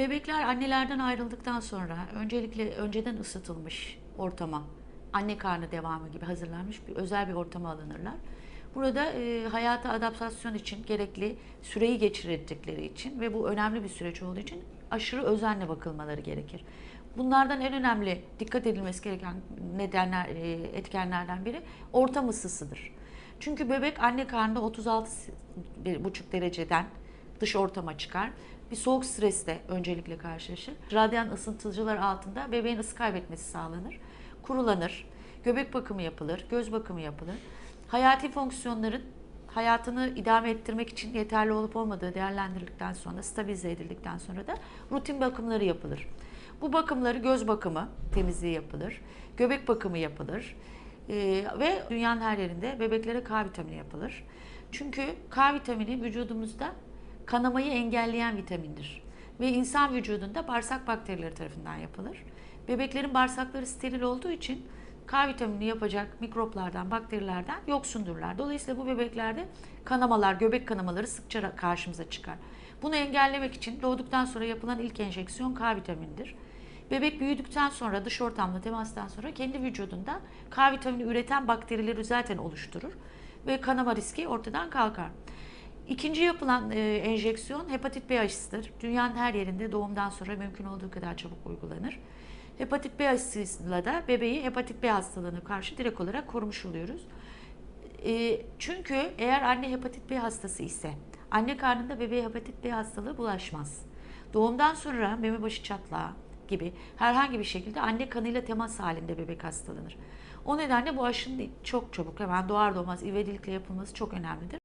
Bebekler annelerden ayrıldıktan sonra öncelikle önceden ısıtılmış ortama, anne karnı devamı gibi hazırlanmış bir özel bir ortama alınırlar. Burada e, hayata adaptasyon için gerekli süreyi geçirdikleri için ve bu önemli bir süreç olduğu için aşırı özenle bakılmaları gerekir. Bunlardan en önemli dikkat edilmesi gereken nedenler, e, etkenlerden biri ortam ısısıdır. Çünkü bebek anne karnında 36,5 dereceden dış ortama çıkar. Bir soğuk stresle öncelikle karşılaşır. Radyan ısıtıcılar altında bebeğin ısı kaybetmesi sağlanır. Kurulanır. Göbek bakımı yapılır. Göz bakımı yapılır. Hayati fonksiyonların hayatını idame ettirmek için yeterli olup olmadığı değerlendirildikten sonra, stabilize edildikten sonra da rutin bakımları yapılır. Bu bakımları göz bakımı, temizliği yapılır. Göbek bakımı yapılır. Ee, ve dünyanın her yerinde bebeklere K vitamini yapılır. Çünkü K vitamini vücudumuzda kanamayı engelleyen vitamindir. Ve insan vücudunda bağırsak bakterileri tarafından yapılır. Bebeklerin bağırsakları steril olduğu için K vitamini yapacak mikroplardan, bakterilerden yoksundurlar. Dolayısıyla bu bebeklerde kanamalar, göbek kanamaları sıkça karşımıza çıkar. Bunu engellemek için doğduktan sonra yapılan ilk enjeksiyon K vitaminidir. Bebek büyüdükten sonra dış ortamla temastan sonra kendi vücudunda K vitamini üreten bakterileri zaten oluşturur ve kanama riski ortadan kalkar. İkinci yapılan e, enjeksiyon hepatit B aşısıdır. Dünyanın her yerinde doğumdan sonra mümkün olduğu kadar çabuk uygulanır. Hepatit B aşısıyla da bebeği hepatit B hastalığına karşı direkt olarak korumuş oluyoruz. E, çünkü eğer anne hepatit B hastası ise anne karnında bebeğe hepatit B hastalığı bulaşmaz. Doğumdan sonra meme başı çatlağı gibi herhangi bir şekilde anne kanıyla temas halinde bebek hastalanır. O nedenle bu aşının çok çabuk hemen doğar doğmaz ivedilikle yapılması çok önemlidir.